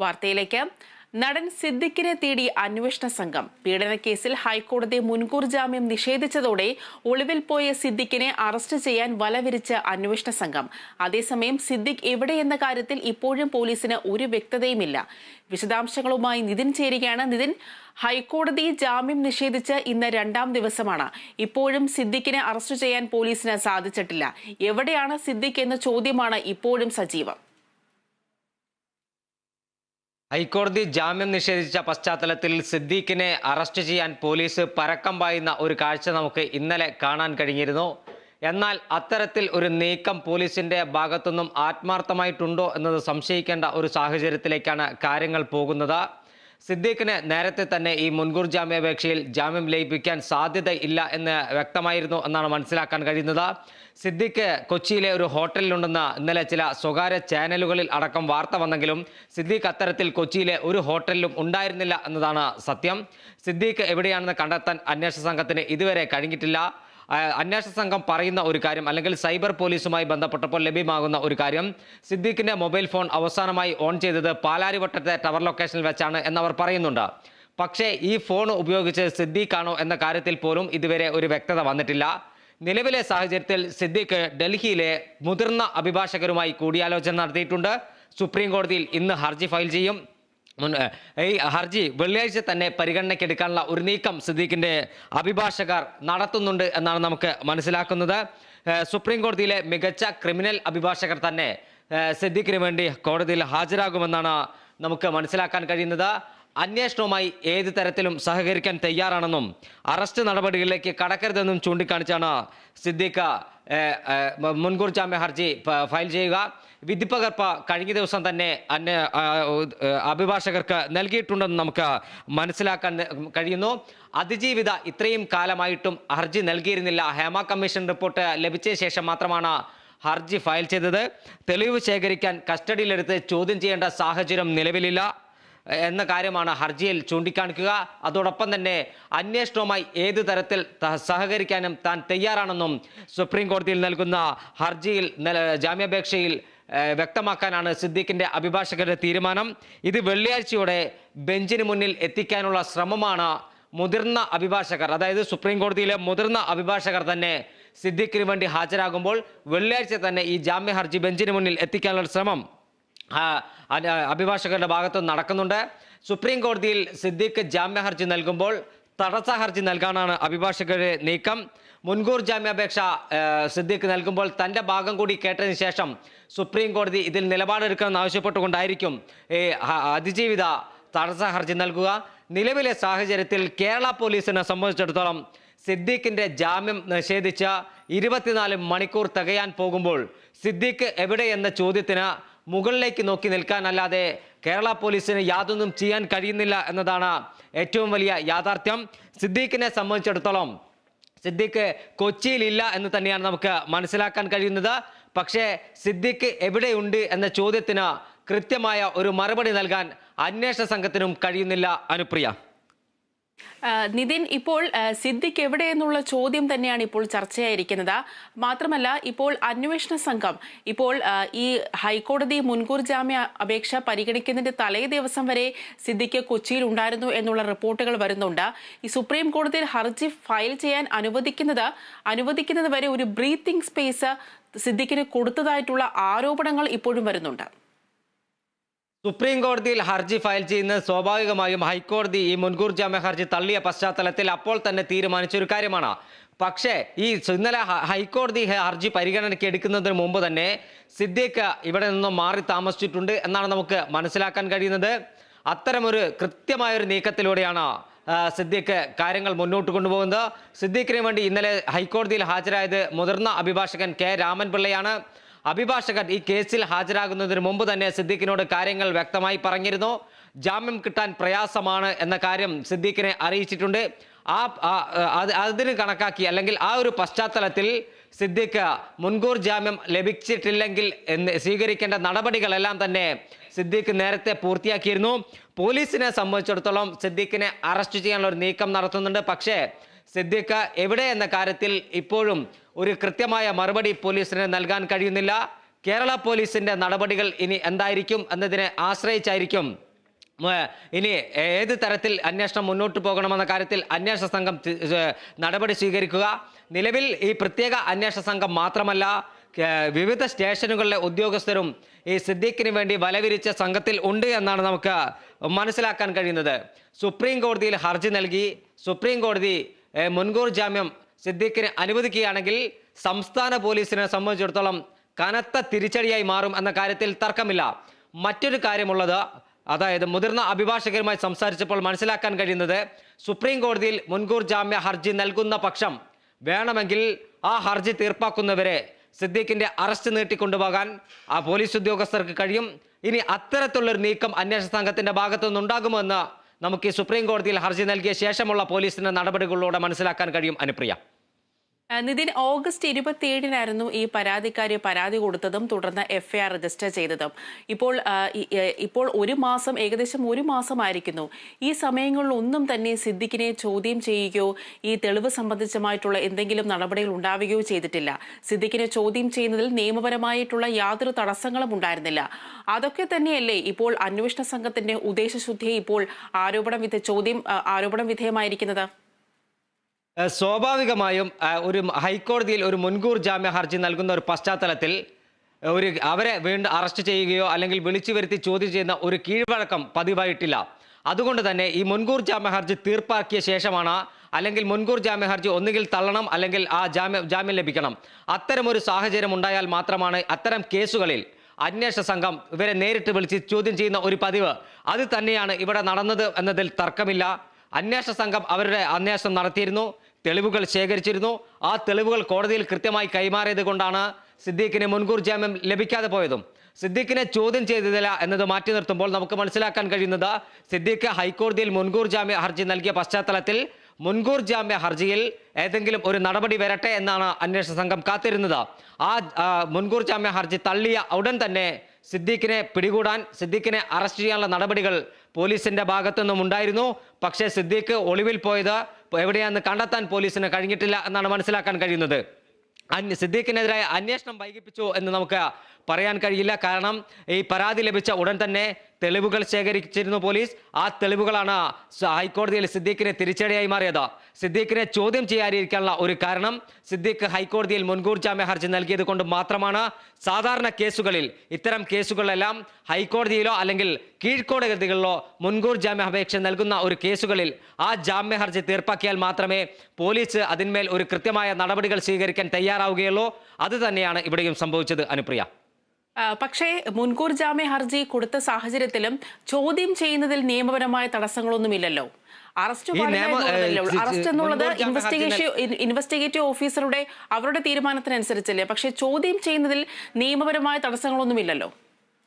വാർത്തയിലേക്ക്. നടൻ സിദ്ദിഖിനെ തേടി അന്വേഷണ സംഘം. പീഡനക്കേസിൽ ഹൈക്കോടതി മുൻകൂർ ജാമ്യം നിഷേധിച്ചതോടെ ഒളിവിൽ പോയ സിദ്ദിഖിനെ അറസ്റ്റ് ചെയ്യാൻ വലവിരിച്ച അന്വേഷണ സംഘം. അതേസമയം സിദ്ദിഖ് എവിടെയെന്ന കാര്യത്തിൽ ഇപ്പോഴും പോലീസിന് ഒരു വ്യക്തതയുമില്ല. വിശദാംശങ്ങളുമായി നിതിൻ ചേരുകയാണ്. നിതിൻ ഹൈക്കോടതി ജാമ്യം നിഷേധിച്ച് ഇന്ന് രണ്ടാം ദിവസമാണ്. ഇപ്പോഴും സിദ്ദിഖിനെ അറസ്റ്റ് ചെയ്യാൻ പോലീസിന് സാധിച്ചിട്ടില്ല. എവിടെയാണ് സിദ്ദിഖ് എന്ന ചോദ്യമാണ് ഇപ്പോഴും സജീവം. ഹൈക്കോടതി ജാമ്യം നിഷേധിച്ച പശ്ചാത്തലത്തിൽ സിദ്ദീഖിനെ അറസ്റ്റ് ചെയ്യാൻ പോലീസ് പരക്കം പായുന്ന ഒരു കാഴ്ച നമുക്ക് ഇന്നലെ കാണാൻ കഴിഞ്ഞിരുന്നു. എന്നാൽ അത്തരത്തിൽ ഒരു നീക്കം പോലീസിന്റെ ഭാഗത്തുനിന്നും ആത്മാർത്ഥമായിട്ടുണ്ടോ എന്നത് സംശയിക്കേണ്ട ഒരു സാഹചര്യത്തിലേക്കാണ് കാര്യങ്ങൾ പോകുന്നത്. സിദ്ദീഖിന് നേരത്തെ തന്നെ ഈ മുൻകൂർ ജാമ്യാപേക്ഷയിൽ ജാമ്യം ലയിപ്പിക്കാൻ സാധ്യതയില്ല എന്ന് വ്യക്തമായിരുന്നു എന്നാണ് മനസ്സിലാക്കാൻ കഴിയുന്നത്. സിദ്ദിഖ് കൊച്ചിയിലെ ഒരു ഹോട്ടലിലുണ്ടെന്ന് ഇന്നലെ ചില സ്വകാര്യ ചാനലുകളിൽ അടക്കം വാർത്ത വന്നെങ്കിലും സിദ്ദീഖ് അത്തരത്തിൽ കൊച്ചിയിലെ ഒരു ഹോട്ടലിലും ഉണ്ടായിരുന്നില്ല എന്നതാണ് സത്യം. സിദ്ദീഖ് എവിടെയാണെന്ന് കണ്ടെത്താൻ അന്വേഷണ സംഘത്തിന് ഇതുവരെ കഴിഞ്ഞിട്ടില്ല. അന്വേഷണ സംഘം പറയുന്ന ഒരു കാര്യം അല്ലെങ്കിൽ സൈബർ പോലീസുമായി ബന്ധപ്പെട്ടപ്പോൾ ലഭ്യമാകുന്ന ഒരു കാര്യം. സിദ്ദീഖിന്റെ മൊബൈൽ ഫോൺ അവസാനമായി ഓൺ ചെയ്തത് പാലാരിവട്ടത്തെ ടവർ ലൊക്കേഷനിൽ വെച്ചാണ് എന്നവർ പറയുന്നുണ്ട്. പക്ഷേ ഈ ഫോൺ ഉപയോഗിച്ച് സിദ്ദീഖാണോ എന്ന കാര്യത്തിൽ പോലും ഇതുവരെ ഒരു വ്യക്തത വന്നിട്ടില്ല. നിലവിലെ സാഹചര്യത്തിൽ സിദ്ദീഖ് ഡൽഹിയിലെ മുതിർന്ന അഭിഭാഷകരുമായി കൂടിയാലോചന നടത്തിയിട്ടുണ്ട്. സുപ്രീം കോടതിയിൽ ഇന്ന് ഹർജി ഫയൽ ചെയ്യും. ഈ ഹർജി വെള്ളിയാഴ്ച തന്നെ പരിഗണനയ്ക്കെടുക്കാനുള്ള ഒരു നീക്കം സിദ്ദീഖിന്റെ അഭിഭാഷകർ നടത്തുന്നുണ്ട് എന്നാണ് നമുക്ക് മനസ്സിലാക്കുന്നത്. സുപ്രീം കോടതിയിലെ മികച്ച ക്രിമിനൽ അഭിഭാഷകർ തന്നെ സിദ്ദീഖിന് വേണ്ടി കോടതിയിൽ ഹാജരാകുമെന്നാണ് നമുക്ക് മനസ്സിലാക്കാൻ കഴിയുന്നത്. അന്വേഷണവുമായി ഏത് തരത്തിലും സഹകരിക്കാൻ തയ്യാറാണെന്നും അറസ്റ്റ് നടപടികളിലേക്ക് കടക്കരുതെന്നും ചൂണ്ടിക്കാണിച്ചാണ് സിദ്ദീഖ് മുൻകൂർ ജാമ്യ ഹർജി ഫയൽ ചെയ്യുക. വിധിപ്പകർപ്പ് കഴിഞ്ഞ ദിവസം തന്നെ അന്യ അഭിഭാഷകർക്ക് നൽകിയിട്ടുണ്ടെന്ന് നമുക്ക് മനസ്സിലാക്കാൻ കഴിയുന്നു. അതിജീവിത ഇത്രയും കാലമായിട്ടും ഹർജി നൽകിയിരുന്നില്ല. ഹേമ കമ്മീഷൻ റിപ്പോർട്ട് ലഭിച്ച ശേഷം മാത്രമാണ് ഹർജി ഫയൽ ചെയ്തത്. തെളിവ് ശേഖരിക്കാൻ കസ്റ്റഡിയിലെടുത്ത് ചോദ്യം ചെയ്യേണ്ട സാഹചര്യം നിലവിലില്ല. എന്ന കാര്യമാണ് ഹർജിയിൽ ചൂണ്ടിക്കാണിക്കുക. അതോടൊപ്പം തന്നെ അന്വേഷണവുമായി ഏത് തരത്തിൽ സഹകരിക്കാനും താൻ തയ്യാറാണെന്നും സുപ്രീം കോടതിയിൽ നൽകുന്ന ഹർജിയിൽ ജാമ്യാപേക്ഷയിൽ വ്യക്തമാക്കാനാണ് സിദ്ദീഖിന്റെ അഭിഭാഷകരുടെ തീരുമാനം. ഇത് വെള്ളിയാഴ്ചയോടെ ബെഞ്ചിന് മുന്നിൽ എത്തിക്കാനുള്ള ശ്രമമാണ് മുതിർന്ന അഭിഭാഷകർ. അതായത് സുപ്രീം കോടതിയിലെ മുതിർന്ന അഭിഭാഷകർ തന്നെ സിദ്ദീഖിന് വേണ്ടി ഹാജരാകുമ്പോൾ വെള്ളിയാഴ്ച തന്നെ ഈ ജാമ്യ ഹർജി ബെഞ്ചിന് മുന്നിൽ എത്തിക്കാനുള്ള ശ്രമം. അഭിഭാഷകരുടെ ഭാഗത്ത് നടക്കുന്നുണ്ട്. സുപ്രീം കോടതിയിൽ സിദ്ദീഖ് ജാമ്യ ഹർജി നൽകുമ്പോൾ തടസ്സ ഹർജി നൽകാനാണ് അഭിഭാഷകരുടെ നീക്കം. മുൻകൂർ ജാമ്യാപേക്ഷ സിദ്ദിഖ് നൽകുമ്പോൾ തന്റെ ഭാഗം കൂടി കേട്ടതിന് ശേഷം സുപ്രീം കോടതി ഇതിൽ നിലപാടെടുക്കണമെന്ന് ആവശ്യപ്പെട്ടുകൊണ്ടായിരിക്കും ഈ അതിജീവിത തടസ്സ ഹർജി നൽകുക. നിലവിലെ സാഹചര്യത്തിൽ കേരള പോലീസിനെ സംബന്ധിച്ചിടത്തോളം സിദ്ദീഖിന്റെ ജാമ്യം നിഷേധിച്ച ഇരുപത്തിനാല് മണിക്കൂർ തികയാൻ പോകുമ്പോൾ സിദ്ദീഖ് എവിടെയെന്ന ചോദ്യത്തിന് മുകളിലേക്ക് നോക്കി നിൽക്കാൻ അല്ലാതെ കേരള പോലീസിന് യാതൊന്നും ചെയ്യാൻ കഴിയുന്നില്ല എന്നതാണ് ഏറ്റവും വലിയ യാഥാർത്ഥ്യം. സിദ്ദീഖിനെ സംബന്ധിച്ചിടത്തോളം സിദ്ദീഖ് കൊച്ചിയിലില്ല എന്ന് തന്നെയാണ് നമുക്ക് മനസ്സിലാക്കാൻ കഴിയുന്നത്. പക്ഷേ സിദ്ദീഖ് എവിടെയുണ്ട് എന്ന ചോദ്യത്തിന് കൃത്യമായ ഒരു മറുപടി നൽകാൻ അന്വേഷണ സംഘത്തിനും കഴിയുന്നില്ല. അനുപ്രിയ. നിതിൻ ഇപ്പോൾ സിദ്ദിഖ് എവിടെ എന്നുള്ള ചോദ്യം തന്നെയാണ് ഇപ്പോൾ ചർച്ചയായിരിക്കുന്നത്. മാത്രമല്ല ഇപ്പോൾ അന്വേഷണ സംഘം ഇപ്പോൾ ഈ ഹൈക്കോടതി മുൻകൂർ ജാമ്യ അപേക്ഷ പരിഗണിക്കുന്നതിന്റെ തലേ ദിവസം വരെ സിദ്ദിഖ് കൊച്ചിയിൽ ഉണ്ടായിരുന്നു എന്നുള്ള റിപ്പോർട്ടുകൾ വരുന്നുണ്ട്. ഈ സുപ്രീം കോടതിയിൽ ഹർജി ഫയൽ ചെയ്യാൻ അനുവദിക്കുന്നത് അനുവദിക്കുന്നത് വരെ ഒരു ബ്രീത്തിങ് സ്പേസ് സിദ്ദിഖിന് കൊടുത്തതായിട്ടുള്ള ആരോപണങ്ങൾ ഇപ്പോഴും വരുന്നുണ്ട്. സുപ്രീം കോടതിയിൽ ഹർജി ഫയൽ ചെയ്യുന്നത് സ്വാഭാവികമായും ഹൈക്കോടതി ഈ മുൻകൂർ ജാമ്യ ഹർജി തള്ളിയ പശ്ചാത്തലത്തിൽ അപ്പോൾ തന്നെ തീരുമാനിച്ച ഒരു കാര്യമാണ്. പക്ഷേ ഈ ഇന്നലെ ഹൈക്കോടതി ഹർജി പരിഗണനയ്ക്ക് എടുക്കുന്നതിന് മുമ്പ് തന്നെ സിദ്ദീഖ് ഇവിടെ നിന്നും മാറി താമസിച്ചിട്ടുണ്ട് എന്നാണ് നമുക്ക് മനസ്സിലാക്കാൻ കഴിയുന്നത്. അത്തരമൊരു കൃത്യമായൊരു നീക്കത്തിലൂടെയാണ് സിദ്ദീഖ് കാര്യങ്ങൾ മുന്നോട്ട് കൊണ്ടുപോകുന്നത്. സിദ്ദീഖിന് വേണ്ടി ഇന്നലെ ഹൈക്കോടതിയിൽ ഹാജരായത് മുതിർന്ന അഭിഭാഷകൻ കെ രാമൻപിള്ളയാണ്. അഭിഭാഷകൻ ഈ കേസിൽ ഹാജരാകുന്നതിന് മുമ്പ് തന്നെ സിദ്ദീഖിനോട് കാര്യങ്ങൾ വ്യക്തമായി പറഞ്ഞിരുന്നു. ജാമ്യം കിട്ടാൻ പ്രയാസമാണ് എന്ന കാര്യം സിദ്ദീഖിനെ അറിയിച്ചിട്ടുണ്ട്. ആ അതിന് കണക്കാക്കി അല്ലെങ്കിൽ ആ ഒരു പശ്ചാത്തലത്തിൽ സിദ്ദീഖ് മുൻകൂർ ജാമ്യം ലഭിച്ചിട്ടില്ലെങ്കിൽ എന്ന് സ്വീകരിക്കേണ്ട നടപടികളെല്ലാം തന്നെ സിദ്ദീഖ് നേരത്തെ പൂർത്തിയാക്കിയിരുന്നു. പോലീസിനെ സംബന്ധിച്ചിടത്തോളം സിദ്ദീഖിനെ അറസ്റ്റ് ചെയ്യാനുള്ള ഒരു നീക്കം നടത്തുന്നുണ്ട്. പക്ഷേ സിദ്ദീഖ് എവിടെ എന്ന കാര്യത്തിൽ ഇപ്പോഴും ഒരു കൃത്യമായ മറുപടി പോലീസിന് നൽകാൻ കഴിയുന്നില്ല. കേരള പോലീസിന്റെ നടപടികൾ ഇനി എന്തായിരിക്കും എന്നതിനെ ആശ്രയിച്ചായിരിക്കും ഇനി ഏത് തരത്തിൽ അന്വേഷണം മുന്നോട്ട് പോകണമെന്ന കാര്യത്തിൽ അന്വേഷണ സംഘം നടപടി സ്വീകരിക്കുക. നിലവിൽ ഈ പ്രത്യേക അന്വേഷണ സംഘം മാത്രമല്ല വിവിധ സ്റ്റേഷനുകളിലെ ഉദ്യോഗസ്ഥരും ഈ സിദ്ദീഖിന് വേണ്ടി വലവിരിച്ച സംഘത്തിൽ ഉണ്ട് എന്നാണ് നമുക്ക് മനസ്സിലാക്കാൻ കഴിയുന്നത്. സുപ്രീം കോടതിയിൽ ഹർജി നൽകി. സുപ്രീം കോടതി മുൻകൂർ ജാമ്യം സിദ്ദീഖിന് അനുവദിക്കുകയാണെങ്കിൽ സംസ്ഥാന പോലീസിനെ സംബന്ധിച്ചിടത്തോളം കനത്ത തിരിച്ചടിയായി മാറും എന്ന കാര്യത്തിൽ തർക്കമില്ല. മറ്റൊരു കാര്യമുള്ളത് അതായത് മുതിർന്ന അഭിഭാഷകരുമായി സംസാരിച്ചപ്പോൾ മനസ്സിലാക്കാൻ കഴിയുന്നത് സുപ്രീം കോടതിയിൽ മുൻകൂർ ജാമ്യ ഹർജി നൽകുന്ന പക്ഷം വേണമെങ്കിൽ ആ ഹർജി തീർപ്പാക്കുന്നവരെ സിദ്ദീഖിന്റെ അറസ്റ്റ് നീട്ടിക്കൊണ്ടുപോകാൻ ആ പോലീസ് ഉദ്യോഗസ്ഥർക്ക് കഴിയും. ഇനി അത്തരത്തിലുള്ളൊരു നീക്കം അന്വേഷണ സംഘത്തിന്റെ ഭാഗത്തു നിന്നുണ്ടാകുമെന്ന് നമുക്ക് സുപ്രീം കോടതിയിൽ ഹർജി നൽകിയ ശേഷമുള്ള പോലീസിന്റെ നടപടികളിലൂടെ മനസ്സിലാക്കാൻ കഴിയും അനുപ്രിയ. നിതിൻ ഓഗസ്റ്റ് ഇരുപത്തിയേഴിനായിരുന്നു ഈ പരാതിക്കാരി പരാതി കൊടുത്തതും തുടർന്ന് എഫ്ഐആർ രജിസ്റ്റർ ചെയ്തതും. ഇപ്പോൾ ഇപ്പോൾ ഒരു മാസം ഏകദേശം ഒരു മാസമായിരിക്കുന്നു. ഈ സമയങ്ങളിൽ ഒന്നും തന്നെ സിദ്ദിഖിനെ ചോദ്യം ചെയ്യുകയോ ഈ തെളിവ് സംബന്ധിച്ചമായിട്ടുള്ള എന്തെങ്കിലും നടപടികൾ ഉണ്ടാവുകയോ ചെയ്തിട്ടില്ല. സിദ്ദിഖിനെ ചോദ്യം ചെയ്യുന്നതിൽ നിയമപരമായിട്ടുള്ള യാതൊരു തടസ്സങ്ങളും ഉണ്ടായിരുന്നില്ല. അതൊക്കെ തന്നെയല്ലേ ഇപ്പോൾ അന്വേഷണ സംഘത്തിന്റെ ഉദ്ദേശശുദ്ധിയെ ഇപ്പോൾ ആരോപണം വിധ ചോദ്യം ആരോപണം വിധേയമായിരിക്കുന്നത്? സ്വാഭാവികമായും ഒരു ഹൈക്കോടതിയിൽ ഒരു മുൻകൂർ ജാമ്യ ഹർജി നൽകുന്ന ഒരു പശ്ചാത്തലത്തിൽ ഒരു അവരെ വീണ്ടും അറസ്റ്റ് ചെയ്യുകയോ അല്ലെങ്കിൽ വിളിച്ചു വരുത്തി ചോദ്യം ചെയ്യുന്ന ഒരു കീഴ്വഴക്കം പതിവായിട്ടില്ല. അതുകൊണ്ട് തന്നെ ഈ മുൻകൂർ ജാമ്യ ഹർജി തീർപ്പാക്കിയ ശേഷമാണ് അല്ലെങ്കിൽ മുൻകൂർ ജാമ്യ ഹർജി ഒന്നുകിൽ തള്ളണം അല്ലെങ്കിൽ ആ ജാമ്യം ജാമ്യം ലഭിക്കണം. അത്തരമൊരു സാഹചര്യം ഉണ്ടായാൽ മാത്രമാണ് അത്തരം കേസുകളിൽ അന്വേഷണ സംഘം ഇവരെ നേരിട്ട് വിളിച്ച് ചോദ്യം ചെയ്യുന്ന ഒരു പതിവ്. അത് തന്നെയാണ് ഇവിടെ നടന്നത് എന്നതിൽ തർക്കമില്ല. അന്വേഷണ സംഘം അവരുടെ അന്വേഷണം നടത്തിയിരുന്നു തെളിവുകൾ ശേഖരിച്ചിരുന്നു. ആ തെളിവുകൾ കോടതിയിൽ കൃത്യമായി കൈമാറിയത് കൊണ്ടാണ് സിദ്ദീഖിന് മുൻകൂർ ജാമ്യം ലഭിക്കാതെ പോയതും. സിദ്ദീഖിനെ ചോദ്യം ചെയ്തതില്ല എന്നത് മാറ്റി നിർത്തുമ്പോൾ നമുക്ക് മനസ്സിലാക്കാൻ കഴിയുന്നത് സിദ്ദീഖ് ഹൈക്കോടതിയിൽ മുൻകൂർ ജാമ്യ ഹർജി നൽകിയ പശ്ചാത്തലത്തിൽ മുൻകൂർ ജാമ്യ ഹർജിയിൽ ഏതെങ്കിലും ഒരു നടപടി വരട്ടെ എന്നാണ് അന്വേഷണ സംഘം കാത്തിരുന്നത്. ആ മുൻകൂർ ജാമ്യ ഹർജി തള്ളിയ ഉടൻ തന്നെ സിദ്ദീഖിനെ പിടികൂടാൻ സിദ്ദീഖിനെ അറസ്റ്റ് ചെയ്യാനുള്ള നടപടികൾ പോലീസിന്റെ ഭാഗത്തുനിന്നും ഉണ്ടായിരുന്നു. പക്ഷേ സിദ്ദീഖ് ഒളിവിൽ പോയത് എവിടെയാണെന്ന് കണ്ടെത്താൻ പോലീസിന് കഴിഞ്ഞിട്ടില്ല എന്നാണ് മനസ്സിലാക്കാൻ കഴിയുന്നത്. അന്യ സിദ്ദീഖിനെതിരായ അന്വേഷണം വൈകിപ്പിച്ചു എന്ന് നമുക്ക് പറയാൻ കഴിയില്ല. കാരണം ഈ പരാതി ലഭിച്ച ഉടൻ തന്നെ തെളിവുകൾ ശേഖരിച്ചിരുന്നു പോലീസ്. ആ തെളിവുകളാണ് ഹൈക്കോടതിയിൽ സിദ്ദീഖിനെ തിരിച്ചടിയായി മാറിയത്. സിദ്ദീഖിനെ ചോദ്യം ചെയ്യാതിരിക്കാനുള്ള ഒരു കാരണം സിദ്ദീഖ് ഹൈക്കോടതിയിൽ മുൻകൂർ ജാമ്യ ഹർജി നൽകിയത് കൊണ്ട് മാത്രമാണ്. സാധാരണ കേസുകളിൽ ഇത്തരം കേസുകളെല്ലാം ഹൈക്കോടതിയിലോ അല്ലെങ്കിൽ കീഴ്ക്കോടതികളിലോ മുൻകൂർ ജാമ്യ അപേക്ഷ നൽകുന്ന ഒരു കേസുകളിൽ ആ ജാമ്യ ഹർജി തീർപ്പാക്കിയാൽ മാത്രമേ പോലീസ് അതിന്മേൽ ഒരു കൃത്യമായ നടപടികൾ സ്വീകരിക്കാൻ തയ്യാറാവുകയുള്ളൂ. അത് തന്നെയാണ് ഇവിടെയും സംഭവിച്ചത് അനുപ്രിയ. പക്ഷേ മുൻകൂർ ജാമ്യ ഹർജി കൊടുത്ത സാഹചര്യത്തിലും ചോദ്യം ചെയ്യുന്നതിൽ നിയമപരമായ തടസ്സങ്ങളൊന്നുമില്ലല്ലോ. അറസ്റ്റ് അറസ്റ്റ് എന്നുള്ളത് ഇൻവെസ്റ്റിഗേഷൻ ഇൻവെസ്റ്റിഗേറ്റീവ് ഓഫീസറുടെ അവരുടെ തീരുമാനത്തിനനുസരിച്ചല്ലേ. പക്ഷേ ചോദ്യം ചെയ്യുന്നതിൽ നിയമപരമായ തടസ്സങ്ങളൊന്നുമില്ലല്ലോ.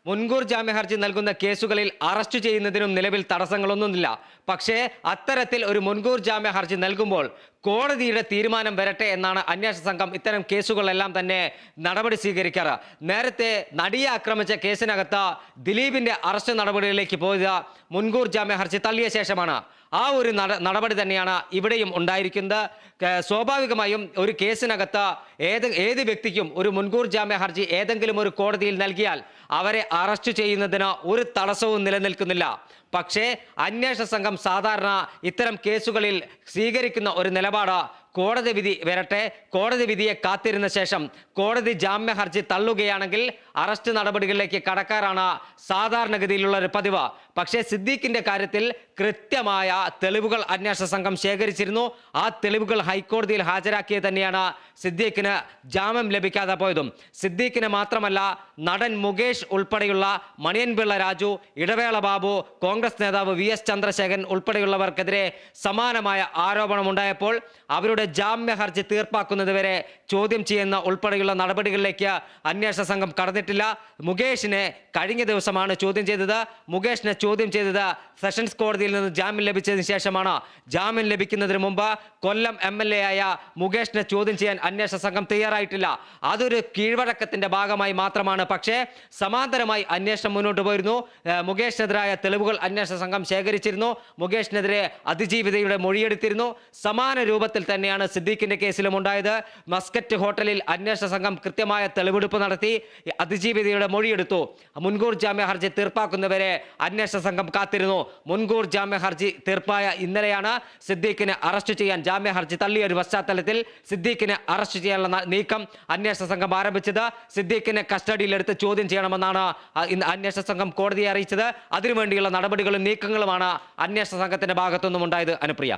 മുൻകൂർ ജാമ്യഹർജി നൽകുന്ന കേസുകളിൽ അറസ്റ്റ് ചെയ്യുന്നതിനും നിലവിൽ തടസ്സങ്ങളൊന്നുമില്ല. പക്ഷേ അത്തരത്തിൽ ഒരു മുൻകൂർ ജാമ്യഹർജി നൽകുമ്പോൾ കോടതിയുടെ തീരുമാനം വരട്ടെ എന്നാണ് അന്വേഷണ സംഘം ഇത്തരം കേസുകളെല്ലാം തന്നെ നടപടി സ്വീകരിക്കാറ്. നേരത്തെ നടിയെ ആക്രമിച്ച കേസിനകത്ത് ദിലീപിന്റെ അറസ്റ്റ് നടപടികളിലേക്ക് പോയത് മുൻകൂർ ജാമ്യഹർജി തള്ളിയ ശേഷമാണ്. ആ ഒരു നടപടി തന്നെയാണ് ഇവിടെയും ഉണ്ടായിരിക്കുന്നത്. സ്വാഭാവികമായും ഒരു കേസിനകത്ത് ഏത് ഏത് വ്യക്തിക്കും ഒരു മുൻകൂർ ജാമ്യ ഹർജി ഏതെങ്കിലും ഒരു കോടതിയിൽ നൽകിയാൽ അവരെ അറസ്റ്റ് ചെയ്യുന്നതിന് ഒരു തടസ്സവും നിലനിൽക്കുന്നില്ല. പക്ഷേ അന്വേഷണ സംഘം സാധാരണ ഇത്തരം കേസുകളിൽ സ്വീകരിക്കുന്ന ഒരു നിലപാട് കോടതി വിധി വരട്ടെ. കോടതി വിധിയെ കാത്തിരുന്ന ശേഷം കോടതി ജാമ്യ ഹർജി തള്ളുകയാണെങ്കിൽ അറസ്റ്റ് നടപടികളിലേക്ക് കടക്കാറാണ് സാധാരണഗതിയിലുള്ള ഒരു പതിവ്. പക്ഷേ സിദ്ദീഖിന്റെ കാര്യത്തിൽ കൃത്യമായ തെളിവുകൾ അന്വേഷണ സംഘം ശേഖരിച്ചിരുന്നു. ആ തെളിവുകൾ ഹൈക്കോടതിയിൽ ഹാജരാക്കിയത് തന്നെയാണ് സിദ്ദീഖിന് ജാമ്യം ലഭിക്കാതെ പോയതും. സിദ്ദീഖിന് മാത്രമല്ല നടൻ മുകേഷ് ഉൾപ്പെടെയുള്ള മണിയൻപിള്ള രാജു ഇടവേള ബാബു കോൺഗ്രസ് നേതാവ് വി എസ് ചന്ദ്രശേഖരൻ ഉൾപ്പെടെയുള്ളവർക്കെതിരെ സമാനമായ ആരോപണമുണ്ടായപ്പോൾ അവരുടെ ജാമ്യ ഹർജി തീർപ്പാക്കുന്നതുവരെ ചോദ്യം ചെയ്യുന്ന ഉൾപ്പെടെയുള്ള നടപടികളിലേക്ക് അന്വേഷണ സംഘം കടന്നിട്ടില്ല. മുകേഷിനെ കഴിഞ്ഞ ദിവസമാണ് ചോദ്യം ചെയ്തത്. മുകേഷിനെ ചോദ്യം ചെയ്തത് സെഷൻസ് കോടതിയിൽ നിന്ന് ജാമ്യം ലഭിച്ചതിന് ശേഷമാണ്. ജാമ്യം ലഭിക്കുന്നതിന് മുമ്പ് കൊല്ലം എം ആയ മുകേഷിനെ ചോദ്യം ചെയ്യാൻ അന്വേഷണ സംഘം തയ്യാറായിട്ടില്ല. അതൊരു കീഴ്വഴക്കത്തിന്റെ ഭാഗമായി മാത്രമാണ്. പക്ഷേ സമാന്തരമായി അന്വേഷണം മുന്നോട്ട് പോയിരുന്നു. മുകേഷിനെതിരായ തെളിവുകൾ അന്വേഷണ സംഘം ശേഖരിച്ചിരുന്നു. മുകേഷിനെതിരെ അതിജീവിതയുടെ മൊഴിയെടുത്തിരുന്നു. സമാന രൂപത്തിൽ തന്നെയാണ് തന്നെയാണ് സിദ്ദീഖിന്റെ കേസിലും ഉണ്ടായത്. മസ്കറ്റ് ഹോട്ടലിൽ അന്വേഷണ സംഘം കൃത്യമായ തെളിവെടുപ്പ് നടത്തി. അതിജീവിതയുടെ മൊഴിയെടുത്തു. മുൻകൂർ ജാമ്യ ഹർജി തീർപ്പാക്കുന്നവരെ അന്വേഷണ സംഘം കാത്തിരുന്നു. മുൻകൂർ ജാമ്യ ഹർജി തീർപ്പായ ഇന്നലെയാണ് സിദ്ദീഖിനെ അറസ്റ്റ് ചെയ്യാൻ ജാമ്യ ഹർജി തള്ളിയ ഒരു പശ്ചാത്തലത്തിൽ സിദ്ദീഖിനെ അറസ്റ്റ് ചെയ്യാനുള്ള നീക്കം അന്വേഷണ സംഘം ആരംഭിച്ചത്. സിദ്ദീഖിനെ കസ്റ്റഡിയിലെടുത്ത് ചോദ്യം ചെയ്യണമെന്നാണ് ഇന്ന് അന്വേഷണ സംഘം കോടതിയെ അറിയിച്ചത്. അതിനുവേണ്ടിയുള്ള നടപടികളും നീക്കങ്ങളുമാണ് അന്വേഷണ സംഘത്തിന്റെ ഭാഗത്തുനിന്നും ഉണ്ടായത് അനുപ്രിയ.